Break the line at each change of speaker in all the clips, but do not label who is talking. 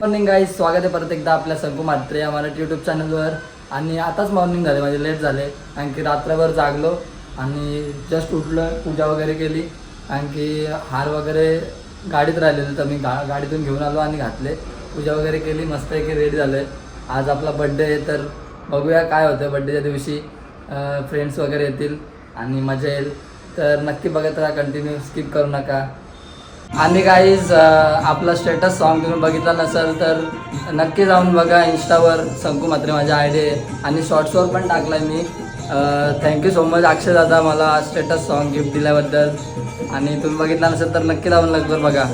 Morning guys स्वागत आहे परत एकदा आपल्या संकू मात्रे या मराठी यूट्यूब चॅनलवर आणि आताच मॉर्निंग झाले म्हणजे लेट झाले. कारण की रात्रभर जागलो आणि जस्ट उठलो पूजा वगैरे केली. कारण की हार वगैरे गाडीत राहिलेले तर मी गा गाडीतून घेऊन आलो आणि घातले. पूजा वगैरे केली मस्त की रेडी झालो. आज आपला बड्डे आहे तर बघूया काय होतं बड्डेच्या दिवशी. फ्रेंड्स वगैरे येतील. आणि मजा येईल. तर नक्की बघत राहा कंटिन्यू स्किप करू नका. आणि काहीच आपला स्टेटस सॉन्ग तुम्ही बघितला नसेल तर नक्की जाऊन बघा इंस्टावर. संकू मात्रे माझ्या आय डी आणि शॉर्ट्सवर पण टाकला आहे मी thank you so much Akshay दादा मला स्टेटस सॉन्ग गिफ्ट दिल्याबद्दल. आणि तुम्ही बघितला नसेल तर नक्की जाऊन लगभग बघा.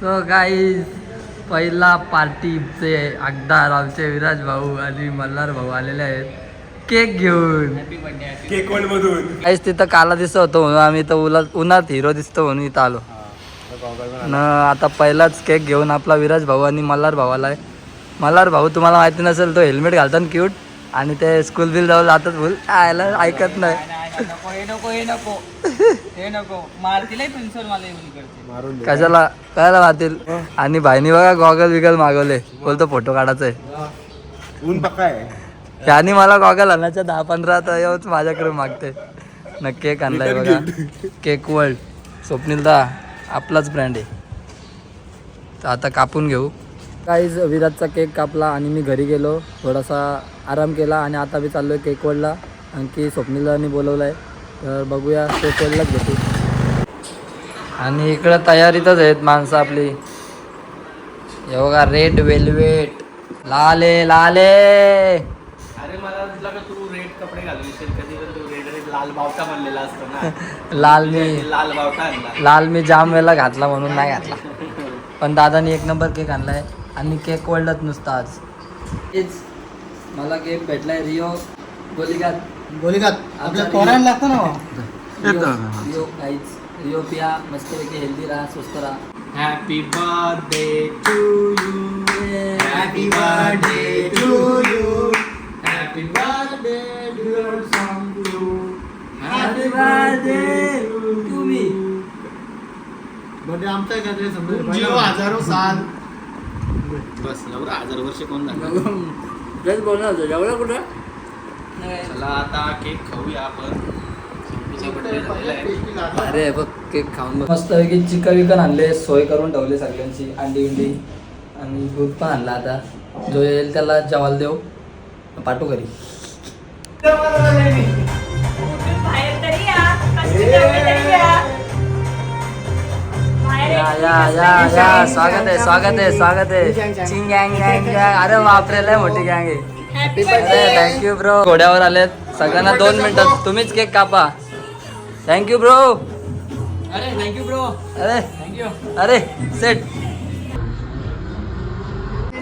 तो गाईज पहिला पार्टीचे अगदार आमचे विराज भाऊ आणि मल्हार भाऊ आलेले आहेत. केक घेऊन.
केकवड मधून.
काहीच तिथं काला दिसत होतो म्हणून आम्ही तर उन्हात उन्हात हिरो दिसतो म्हणून इथं आलो. न आता पहिलाच केक घेऊन आपला विराज भाऊ आणि मल्हार भाऊ आलाय. मल्हार भाऊ तुम्हाला माहिती नसेल तो हेल्मेट घालतात क्यूट आणि ते स्कूल बिल जवळ जातात बोल. आयला ऐकत नाही.
नको हे नको हे नको. हे नको. मारतील प्रिन्सिपल मला येऊन इकडचे.
मारून
कशाला? कळायला वाहतील आणि भाईनी बघा गॉगल बिगल मागवले. बोलतो फोटो काढायचा आहे
ऊन पक्का आहे
त्याने मला गॉगल आणायच्या दहा पंधरा तर येऊच माझ्याकडे मागते. न केक आणलाय बघा. केक वर्ल्ड स्वप्नील दा आपलाच ब्रँड आहे. तर आता कापून घेऊ. काहीच विराटचा केक कापला आणि मी घरी गेलो. थोडासा आराम केला आणि आता मी चाललो आहे केक वर्ल्डला आणखी स्वप्नीलानी बोलवलं आहे तर बघूया वर्ल्डलाच भेटू. आणि इकडं तयारीतच आहेत माणसं आपली. हे बघा रेड वेल्वेट लाले लाले!
अरे मला का तू रेड कपडे घालून? येशील कधी तर तू रेड रेड लाल बावटा म्हणलेला असतो ना.
लाल मी
लाल बावटा
लाल मी जाम वेळेला घातला म्हणून नाही घातला. पण दादानी एक नंबर केक आणलाय आणि केक वळलत नुसता आज. मला केक भेटलाय. रिओ गोलीगात
गोलीघात आपल्या
आपल्या
पोरायला लागतं ना
पिया मस्तपैकी हेल्दी राहा स्वस्त राहा.
Happy birthday to you happy birthday to you happy birthday dear
happy birthday to me
birthday आमचा आहे का ते समजा
जिओ
हजारो साल.
बस एवढा हजार वर्ष कोण झालं
तेच बोलणार होतं. जेवढं कुठं?
चला आता केक खाऊया आपण. संपूचा बर्थडे झालेला आहे.
अरे बघ केक खाऊन बघ. मस्त पैकी चिकन विकन आणले सोय करून ठेवले सगळ्यांची अंडी इंडी आणि दूध पण आणला आता. जो येईल त्याला जेवायला देऊ. पाठवू घरी.
बाहेर तरी या. कष्ट जेवढे तरी या
या. स्वागत आहे स्वागत आहे. स्वागत आहे चिंग गँग गँग गँग अरे मोठी गँग आहे. थँक्यू ब्रो घोड्यावर आलेत. सगळ्यांना दोन मिनिटात तुम्हीच केक कापा. थँक्यू ब्रो
अरे थँक्यू ब्रो
अरे.
थँक्यू
अरे सेट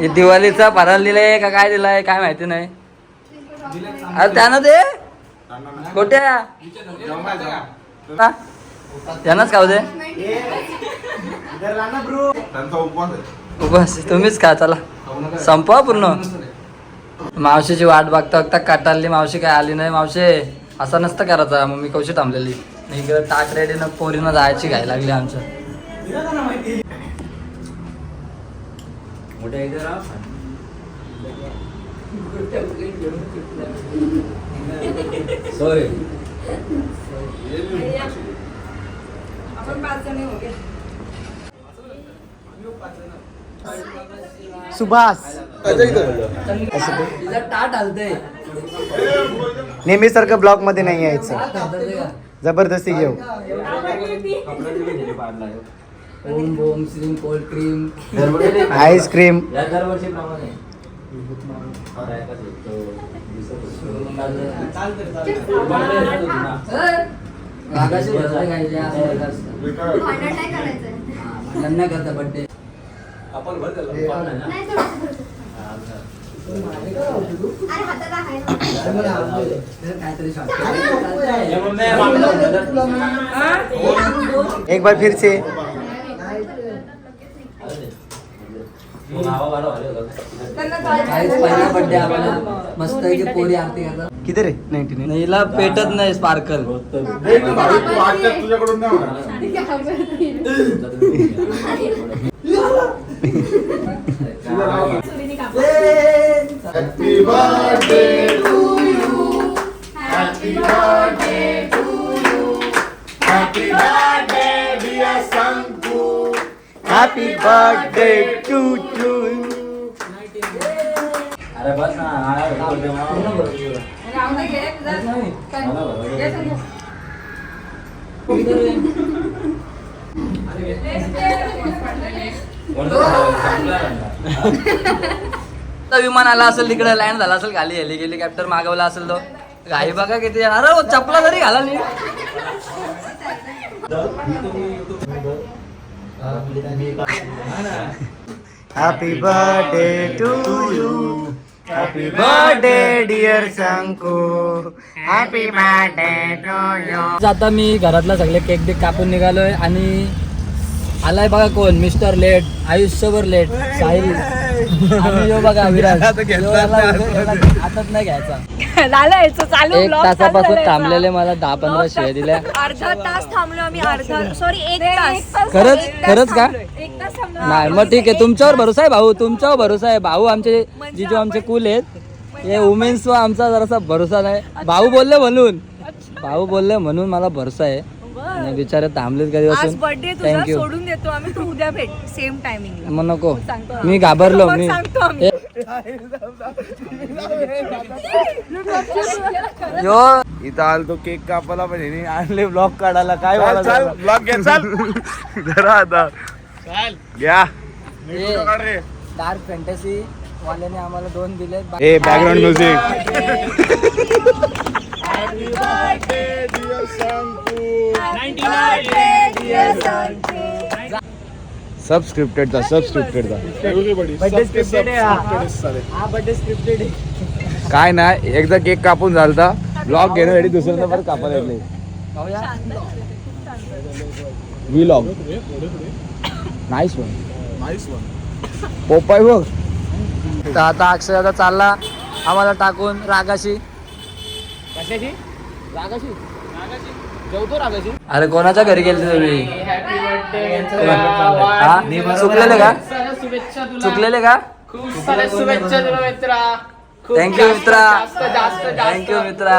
हे दिवाळीचा फराळ दिलाय का काय दिलाय? काय माहिती नाही. अरे त्यानं दे. कोट्या हा? त्यानंच खाऊ दे.
उपवास
तुम्हीच खा चला. संपवा पूर्ण. मावशीची वाट बघता बघता काटारली मावशी काय आली नाही मावशी? असं नसतं करायचा. मग मी कशी थांबलेली. इकडे ताक रेडीनं पोरीनं जायची घाय लागली आमचं. सोय.
आपण पाच जण हो
सुभाष. नेहमीसारखं ब्लॉकमध्ये नाही यायचं. जबरदस्ती घेऊ.
ओम बोम करता बड्डे
एक बार फिर से
काहीच पहिला बर्थडे आम्हाला. मस्त आहे की पोरी आरती करतात.
किती रे? Ninety nine.
हिला पेटत नाही स्पार्कल.
तुझ्याकडून नाही होणार. Happy birthday to you. Happy birthday, dear Sanku.
Happy birthday to to
आता विमान आला असेल तिकडे लँड झाला असेल खाली हेली हेलिकॉप्टर मागवला असेल तो. घाई बघा किती अरे चपला जरी घाला नाही
happy birthday to you happy birthday dear Sanku happy birthday to you
आता मी घरातला सगळे केक बिक कापून निघालोय आणि आलाय बघा कोण? मिस्टर लेट आयुष्यभर लेट साहिल आणि यो बघा विराज. यो आला हातात नाही घ्यायचा.
झालं याचं चालू
एक
vlog चालू
तासापासून थांबलेले मला दहा पंधरा शिवाय दिल्या
अर्धा तास थांबलो आम्ही अर्धा सॉरी एक तास.
खरंच? खरंच का?
थांबलोय. एक तास थांबलो
नाही मग ठीक आहे तुमच्यावर भरोसा आहे भाऊ तुमच्यावर भरोसा आहे. भाऊ आमचे जिजू आमचे कुल आहेत. हे वुमेन्स आमचा जरासा भरोसा नाही. भाऊ बोलले म्हणून. भाऊ बोलले म्हणून मला भरोसा आहे. आणि बिचारे थांबलेत कधी
आज बर्थडे तुझा
थँक्यू
सोडून देतो आम्ही. तू उद्या भेट सेम टायमिंग
मग नको.
सांगतो.
मी घाबरलो मी
सांगतो आम्ही.
ए- यो.
इथं आलो तो केक कापायला पण ह्याने आणले ब्लॉग काढायला. काय?
ब्लॉग घे चल.
जरा आता. घ्या
काढ रे.
डार्क फॅन्टसी वाल्याने आम्हाला दोन दिले
ए बॅकग्राऊंड म्युझिक सबस्क्रिप्टेडचा सबस्क्रिप्टेडचा काय नाही एकदा केक कापून झालता ब्लॉग घेण्यासाठी दुसऱ्यांदा परत कापायला येत वी लॉग नाईस वन पोपाय बघ.
तर आता अक्षय आता चालला आम्हाला टाकून रागाशी. अरे कोणाच्या घरी गेलते तुम्ही? हा? चुकलेले का?
शुभेच्छा तुला.
चुकलेले का?
खूप साऱ्या शुभेच्छा तुला मित्रा. खूप
थँक्यू
जास्त,
मित्रा.
जास्त जास्त जास्त
थँक्यू मित्रा.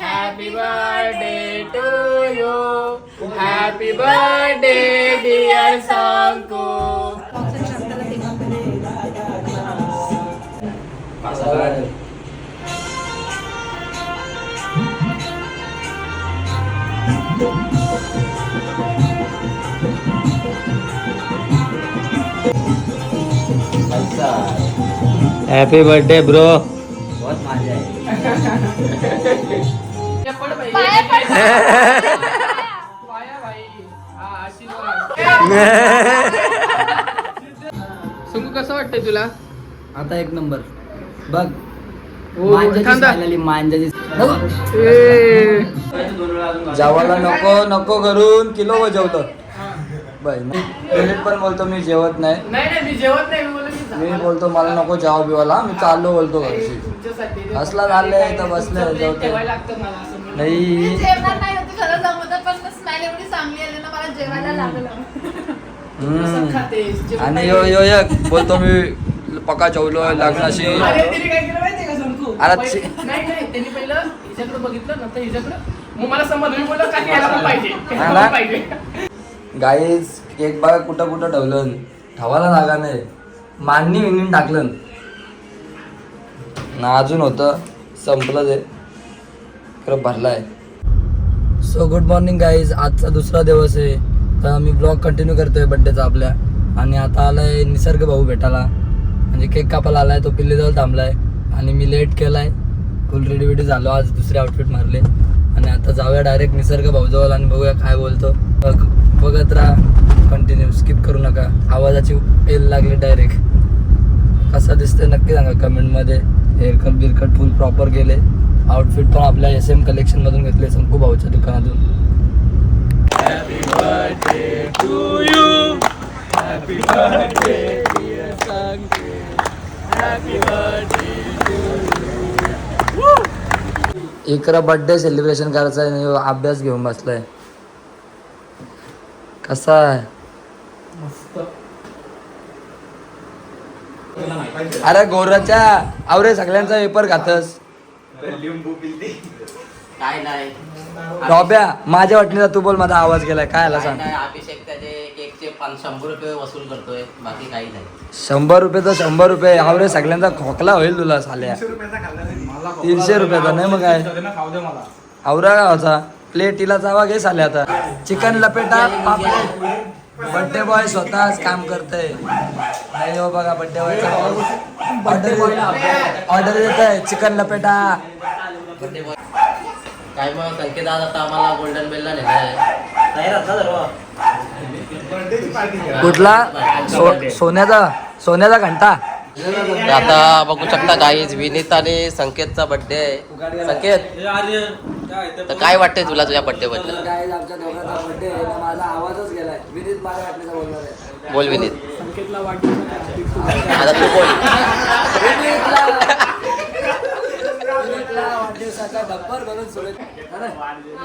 Happy birthday to you happy birthday dear Sangu
happy birthday bro
बहुत मजा आहे
पाया भाई हा आशीर्वाद संगू कसं वाटतंय तुला?
आता एक नंबर. बघ जेवायला नको नको करून किलो जेवतो बाय क्रेडिट पण बोलतो मी जेवत नाही.
नाही नाही. मी झालं.
बोलतो मला नको जेवा बिवाला. मी चाललो बोलतो घरची
तुमच्यासाठी
असला
मला असं म्हणलं.
नाही. आणि. यो यो एक बोलतो मी पका जेवलोय लग्नाशी.
अरे त्यांनी पहिले- हिच्याकडे बघितलं नंतर हिच्याकडे.
गाईज केक बघा कुठं कुठं ठेवलं? ठेवायला जागा नाही. माननी विनून टाकलं. ना अजून होतं संपलं ते खरं भरलाय. सो गुड मॉर्निंग गाईज आजचा दुसरा दिवस आहे. तर मी ब्लॉग कंटिन्यू करतोय बड्डेचा आपल्या. आणि आता आलाय निसर्ग भाऊ भेटायला. म्हणजे केक कापायला आलाय तो पिल्लीजवळ थांबलाय. आणि मी लेट केलाय. फुल रेडी वेडी झालो आज दुसरे आउटफिट मारले. आणि आता जाऊया डायरेक्ट निसर्ग भाऊजवळ आणि बघूया काय बोलतो. बघ बघत राहा. कंटिन्यू स्किप करू नका. आवाजाची एल लागली डायरेक्ट कसा दिसतंय नक्की सांगा कमेंटमध्ये हेअरकट बिरकट फुल प्रॉपर केले आउटफिट पण आपल्या एस एम कलेक्शनमधून घेतले शंकू भाऊच्या दुकानातून. इकरा बर्थडे सेलिब्रेशन करायचा आहे अभ्यास घेऊन बसलाय. कसा आहे? अरे गोराच्या आवरे सगळ्यांचा पेपर खातस
काय नाही.
रॉब्या माझ्या वाटणीचा तू बोल माझा आवाज गेलाय. काय आला सांग.
नाही अभिषेक त्याचे केकचे शंभर रुपये वसूल करतोय बाकी काही नाही.
शंभर रुपये तर शंभर रुपये. आवरे सगळ्यांचा खोकला होईल तुला साल्या. तीनशे रुपयाचा नाही मग काय? आवरा गावाचा. प्लेटीला जावा घे साले आता. चिकन लपेटा बर्थडे बॉय स्वतःच काम करतय. नाही हो बघा बर्थडे बॉय ऑर्डर ऑर्डर देत आहे चिकन लपेटा.
काय मग संकेत आज आता आम्हाला गोल्डन बेलला सर्व
कुठला? सोन्याचा सोन्याचा घंटा?
आता बघू शकता गाईज विनीत आणि संकेतचा बर्थडे आहे. संकेत तर काय वाटतंय तुला तुझ्या बर्थडे बद्दल?
काय आमच्या दोघांचा बर्थडे माझा आवाजच गेलाय. विनीत माझ्या वाटण्याचा बोलणार आहे.
बोल विनीत. आता तू बोल.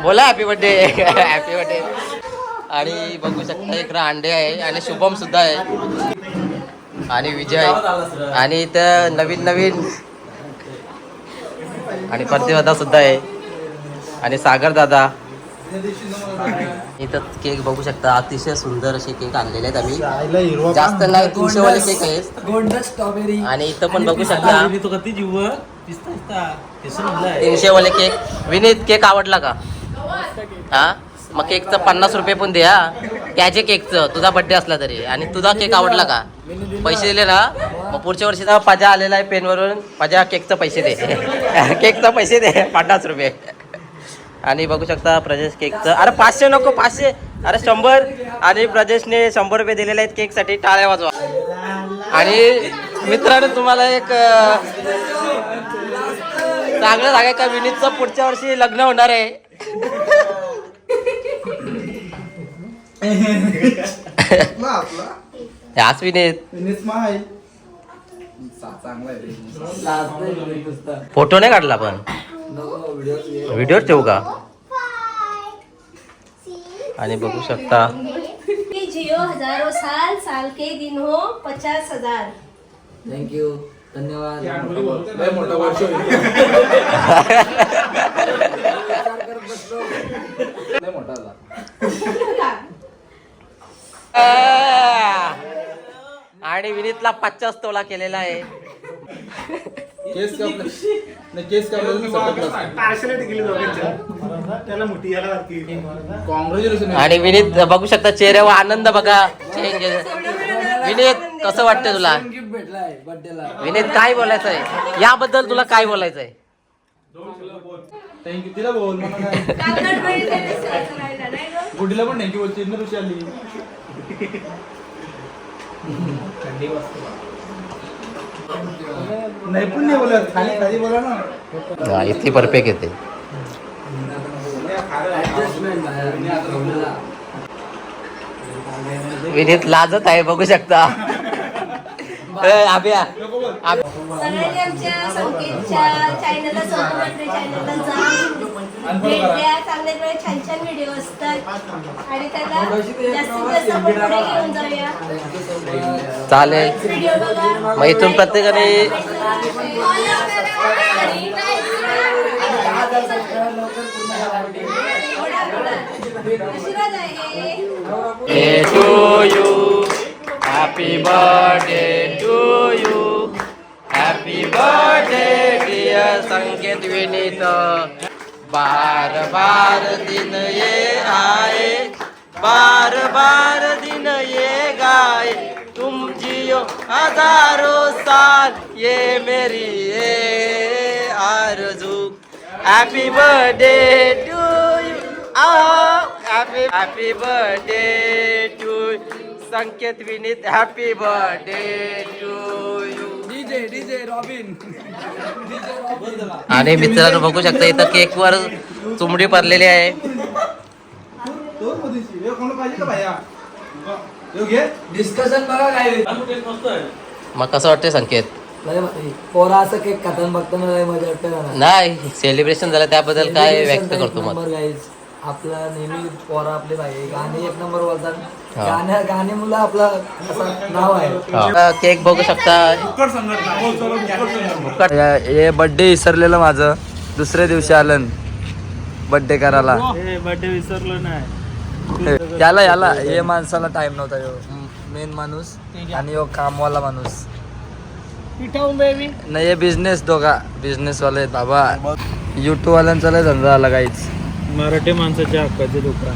बोला हॅपी बर्थडे हॅपी बर्थडे आणि बघू शकता इकडं अंडे आहे आणि शुभम सुद्धा आहे. आणि विजय. आणि इथं नवीन नवीन. आणि प्रतिभा सुद्धा आहे. आणि सागर दादा. इथं केक बघू शकता. अतिशय सुंदर असे केक आणलेले आहेत आम्ही. जास्त नाही तीनशे वाले केक आहेत.
गोंडस स्ट्रॉबेरी
आणि इथं पण बघू शकता. तीनशे वाले केक. विनीत केक आवडला का? हा? मग केकचं पन्नास रुपये पण दे त्याचे केकचं तुझा बर्थडे असला तरी. आणि तुझा केक आवडला का? पैसे दिले ना मग पुढच्या वर्षी जेव्हा पजा आलेला आहे पेनवरून पजा केकचं पैसे दे. केकचं पैसे दे. पन्नास रुपये. आणि बघू शकता प्रजेश केकचं अरे पाचशे नको पाचशे. अरे शंभर. आणि प्रजेशने शंभर रुपये दिलेले आहेत केकसाठी टाळ्या वाजवा. आणि मित्रांनो तुम्हाला एक चांगलं सांगाय का? विनीतचं पुढच्या वर्षी लग्न होणार आहे. याच विनीत. फोटो नाही काढला पण. व्हिडिओ ठेवू का? आणि बघू शकता.
जियो हजारों साल साल के दिन हो पचास हजार.
थँक्यू धन्यवाद.
पचास तोला केलेला आहे.
केस कापले नाही केस कापले
आणि विनीत बघू शकता चेहऱ्यावर आनंद बघा. चेंज विनीत कसं वाटतं तुला? विनीत काय बोलायचं आहे याबद्दल तुला काय बोलायचं आहे
थँक्यू तिला बोल? गुडीला पण थँक्यू बोल खाली खाली बोला ना.
हा, इतकी परफेक्ट येते विनीत लाजत आहे बघू शकता. ए, आभ्या आभ-
सगळ्यांनी आमच्या संकेतच्या चॅनलला संपूर्ण चॅनलला जा. भेट द्या चांगले वेळ छान छान व्हिडिओ असतात. आणि त्याला जास्तीत जास्त आपण पुढे घेऊन जाऊया.
चालेल.
व्हिडिओ बघा.
मग इथून प्रत्येकाने
आशीर्वाद आहे
birthday to you. Happy birthday to you. Happy birthday dear संकेत विनीत बार बार दिन ये आए बार बार दिन ये गाए। तुम जियो हजारों साल ये मेरी ये आरज़ू। Happy birthday to you happy happy birthday to Sanket Vineet happy birthday to आणि मित्रांनो बघू शकता इथं केक वर चुमडी पडलेली आहे.
डिस्कशन बघा काय
मग कसं वाटतंय संकेत.
पोरा असं केक खाताना बघताना मजा वाटते
नाही सेलिब्रेशन झालं त्याबद्दल काय व्यक्त करतो मग.
आपला नेहमी पोरा आपले भाई. गाणे एक नंबर बोलतात. गाण्या गाणे मुलं आपलं असं नाव आहे.
हा. केक बघू शकता.
हे बर्थडे विसरलेलं माझं. दुसऱ्या दिवशी आलं. बर्थडे करायला.
बर्थडे विसरलो नाही.
याला याला. हे माणसाला टाइम नव्हता यो. मेन माणूस आणि यो कामवाला माणूस. नाही हे बिझनेस दोघा. बिझनेस वाले आहेत बाबा. युट्यूब वाल्यांचा लय धंदा आला काहीच
मराठी माणसाच्या हक्काचे दुकान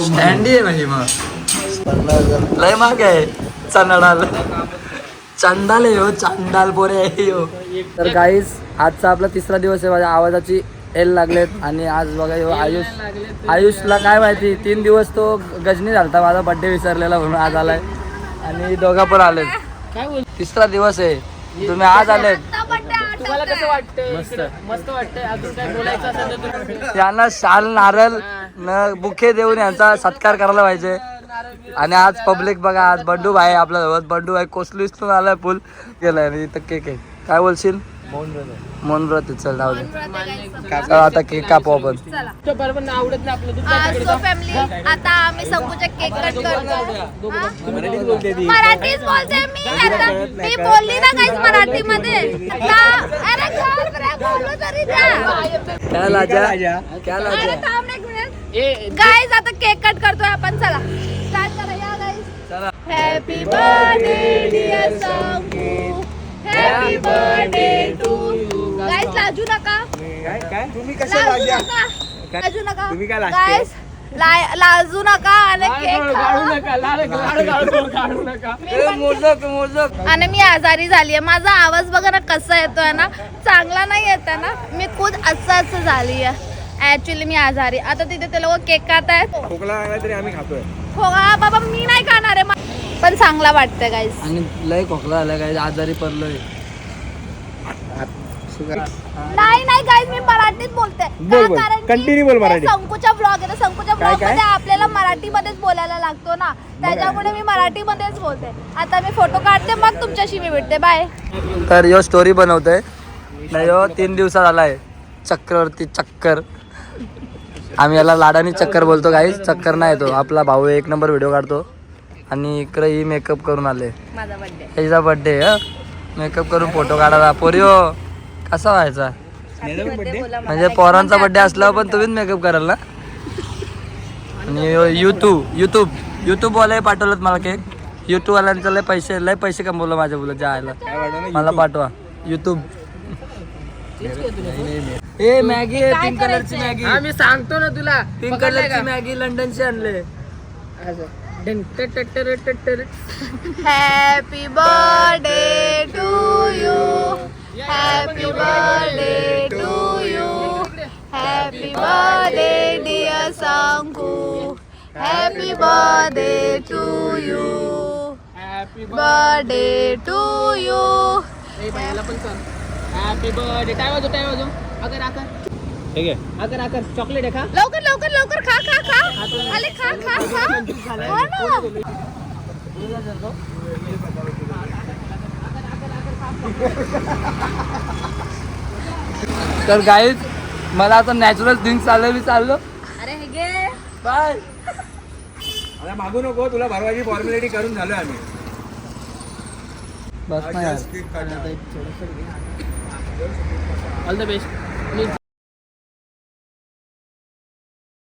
स्टँडी आहे मग. लय माग आहे चंडाल चंडाल आहे हो चांडाल पोरे आहे हो. तर काहीच आजचा आपला तिसरा दिवस आहे माझ्या आवाजाची एल लागलेत आणि आज बघा आयुष आयुषला काय माहिती तीन दिवस तो गजनी झालता माझा बड्डे विसरलेला म्हणून आज आलाय. आणि दोघा पण आलेत. तिसरा दिवस आहे तुम्ही आज आलेत.
तुम्हाला कसं वाटतं मस्त. वाटतंय. अजून काय बोलायचं असेल तर तुम्ही
त्यांना शाल नारळ न बुखे देऊन यांचा सत्कार करायला पाहिजे. आणि आज पब्लिक बघा आज बंडू भाई आपल्यासोबत बंडू भाई कोसलीतून आलाय पूल गेलाय. आणि इथं केक आहे. काय बोलशील? मौन व्रत आहे, चल जाऊ दे. चल आता केक कापू आपण.
तो बरोबर ना आवडत नाही आपलं दूध
सो फॅमिली आता आम्ही संपूचा केक कट करतो हा? मराठीच बोलते मी आता. मी बोलली ना काहीच मराठी मध्ये अरे गप रे, बोलू तरी द्या
काय लाजा? काय
अरे
लाजा?
थांब एक मिनिट गाईज आता केक कट करतोय आपण चला. स्टार्ट करा या guys happy birthday dear happy birthday to you लाजू नका. लाजू नका. लाजू नका. गाईज लाजू नका आणि केक
मोजक मोजक
आणि मी आजारी झाली आहे माझा आवाज बघा ना कसा येतोय ना. चांगला नाही येत ना. मी खुद असं असं झाली आहे ऍक्च्युली मी आजारी. आता तिथे ते लोक केक खात आहेत
खोकला लागला तरी आम्ही खातोय.
हो बाबा मी नाही खाणार आहे. पण चांगला वाटतंय गाईज
आणि लय खोकला आला काय आजारी पडलोय.
नाही नाही गाईज मी मराठीत बोलते.
बोल, बोल. Continue बोल मराठी.
संकुचा ब्लॉग आहे तर संकुचा ब्लॉगमध्ये आपल्याला मराठीमध्येच बोलायला लागतो ना. त्याच्यामुळे मी मराठीमध्येच बोलते. आता मी फोटो काढते मग तुमच्याशी मी भेटते. बाय
तर यो स्टोरी बनवतोय. नाही यो तीन दिवसात आलाय. चक्करवरती चक्कर. आम्ही याला लाडानी चक्कर बोलतो काही चक्कर नाही येतो आपला भाऊ एक नंबर व्हिडिओ काढतो. आणि इकडे ही मेकअप करून आले.
माझा बर्थडे
त्याचा बड्डे मेकअप करून फोटो काढायला. पोरिओ कसा व्हायचा? म्हणजे पोरांचा बड्डे असला पण तुम्हीच मेकअप कराल ना? आणि युट्यूब युट्यूब युट्यूब वाले पाठवलं मला केक युट्यूब वाल्यांचं लय पैसे लय पैसे कमवलं माझ्या मुलं जायला मला पाठवा. युट्यूब ए मॅगी पिंक कलरची मॅगी
आम्ही सांगतो ना तुला.
पिंक कलरची मॅगी लंडनची आणले.
Happy birthday to you happy birthday to you happy birthday dear Sanku happy birthday to you happy birthday to you
happy birthday काय वाजव काय वाजव. अगर आकर
ठीक आहे?
अगर आकर चॉकलेट आहे का
लवकर लवकर लवकर खा खा खा. अरे खा खा खा. हो ना.
तर गाईज मला आता नॅचरल ड्रिंक चाललं मी चाललो.
अरे हे घे.
बाय
आता मागू नको तुला भरवायची फॉर्मॅलिटी करून झालोय आम्ही.
बस ना यार.
All the best